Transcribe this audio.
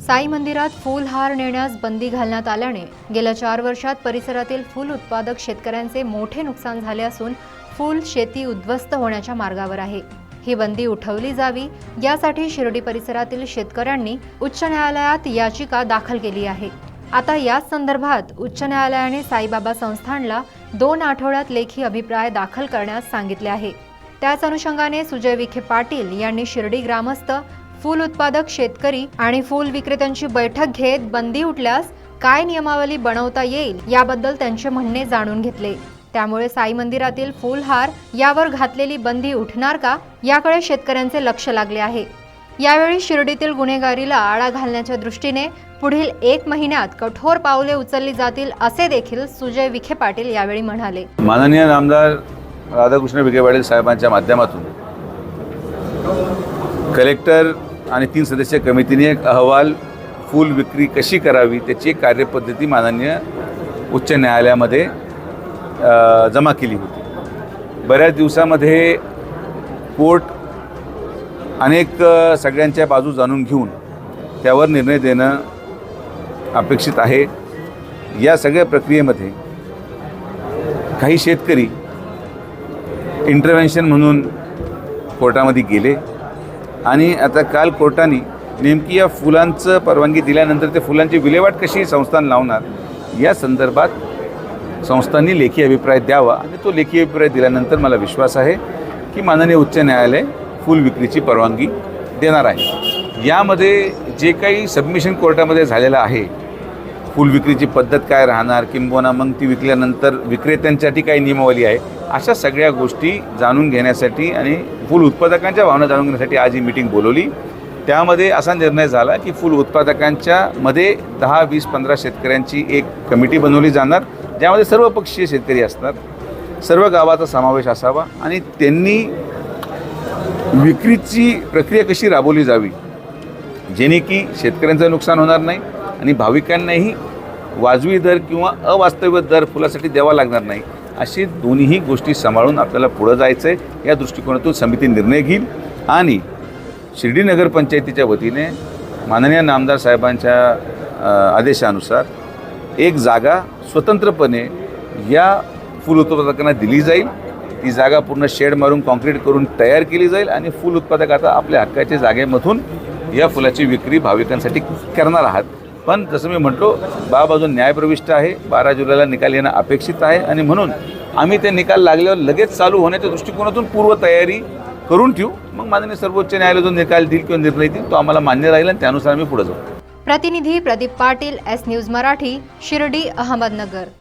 साई मंदिरात फुलहार नेण्यास बंदी घालण्यात आल्याने गेल्या चार वर्षात परिसरातील फूल उत्पादक शेतकऱ्यांचे मोठे नुकसान झाले असून फूल शेती उद्ध्वस्त होण्याच्या मार्गावर आहे. ही बंदी उठवली जावी यासाठी शिर्डी परिसरातील शेतकऱ्यांनी उच्च न्यायालयात याचिका दाखल केली आहे. आता याच संदर्भात उच्च न्यायालयाने साईबाबा संस्थानला दोन आठवड्यात लेखी अभिप्राय दाखल करण्यास सांगितले आहे. त्याच अनुषंगाने सुजय विखे पाटील यांनी शिर्डी ग्रामस्थ फूल उत्पादक शेतकरी आणि फूल विक्रेत्यांची बैठक घेत बंदी उठल्यास काय नियमावली बनवता येईल याबद्दल त्यांचे म्हणणे जाणून घेतले. त्यामुळे साई मंदिरातील फुलहार यावर घातलेली बंदी उठणार का याकडे शेतकऱ्यांचे लक्ष लागले आहे. यावेळी शिर्डीतील गुन्हेगारीला आळा घालण्याच्या दृष्टीने पुढील एक महिन्यात कठोर पावले उचलली जातील असे देखील सुजय विखे पाटील यावेळी म्हणाले. माननीय आमदार राधाकृष्ण विखे पाटील साहेबांच्या माध्यमातून कलेक्टर आणि तीन सदस्य कमिटीने एक अहवाल फूल विक्री कशी करावी त्याची एक कार्यपद्धती माननीय उच्च न्यायालयामध्ये जमा केली होती. बऱ्याच दिवसामध्ये कोर्ट अनेक सगळ्यांच्या बाजू जाणून घेऊन त्यावर निर्णय देणं अपेक्षित आहे. या सगळ्या प्रक्रियेमध्ये काही शेतकरी इंटरव्हेन्शन म्हणून कोर्टामध्ये गेले. आणि आता काल कोर्टाने नेमकी या फुलांचं परवानगी दिल्यानंतर ते फुलांची विल्हेवाट कशी संस्थान लावणार या संदर्भात संस्थांनी लेखी अभिप्राय द्यावा आणि तो लेखी अभिप्राय दिल्यानंतर मला विश्वास आहे की माननीय उच्च न्यायालय फुल विक्रीची परवानगी देणार आहे. यामध्ये जे काही सबमिशन कोर्टामध्ये झालेलं आहे फुल विक्रीची पद्धत काय राहणार किंबहुना मग ती विकल्यानंतर विक्रेत्यांसाठी काय नियमावली आहे. अशा सगळ्या गोष्टी जाणून घेण्यासाठी आणि फुल उत्पादकांच्या भावना जाणून घेण्यासाठी आज ही मीटिंग बोलवली. त्यामध्ये असा निर्णय झाला की फुल उत्पादकांच्या मध्ये दहा वीस पंधरा शेतकऱ्यांची एक कमिटी बनवली जाणार ज्यामध्ये सर्व पक्षीय शेतकरी असणार. सर्व गावाचा समावेश असावा आणि त्यांनी विक्रीची प्रक्रिया कशी राबवली जावी जेणे की शेतकऱ्यांचं नुकसान होणार नाही आणि भाविकांनाही वाजवी दर किंवा अवास्तव्य दर फुलासाठी द्यावा लागणार नाही. अशी दोन्हीही गोष्टी सांभाळून आपल्याला पुढं जायचं आहे या दृष्टिकोनातून समिती निर्णय घेईल. आणि शिर्डी नगरपंचायतीच्या वतीने माननीय नामदार साहेबांच्या आदेशानुसार एक जागा स्वतंत्रपणे या फूल उत्पादकांना दिली जाईल. ती जागा पूर्ण शेड मारून कॉन्क्रीट करून तयार केली जाईल आणि फूल उत्पादक आता आपल्या हक्काच्या जागेमधून या फुलाची विक्री भाविकांसाठी करणार आहात. पण जसं मी म्हटलो बाब अजून न्यायप्रविष्ट आहे बारा जुलैला निकाल येणं अपेक्षित आहे आणि म्हणून आम्ही ते निकाल लागल्यावर लगेच चालू होण्याच्या दृष्टिकोनातून पूर्वतयारी करून ठेवू. मग माननीय सर्वोच्च न्यायालय जो निकाल देईल किंवा निर्णय देईल तो आम्हाला मान्य राहील आणि त्यानुसार आम्ही पुढे जाऊ. प्रतिनिधी प्रदीप पाटील एस न्यूज मराठी शिर्डी अहमदनगर.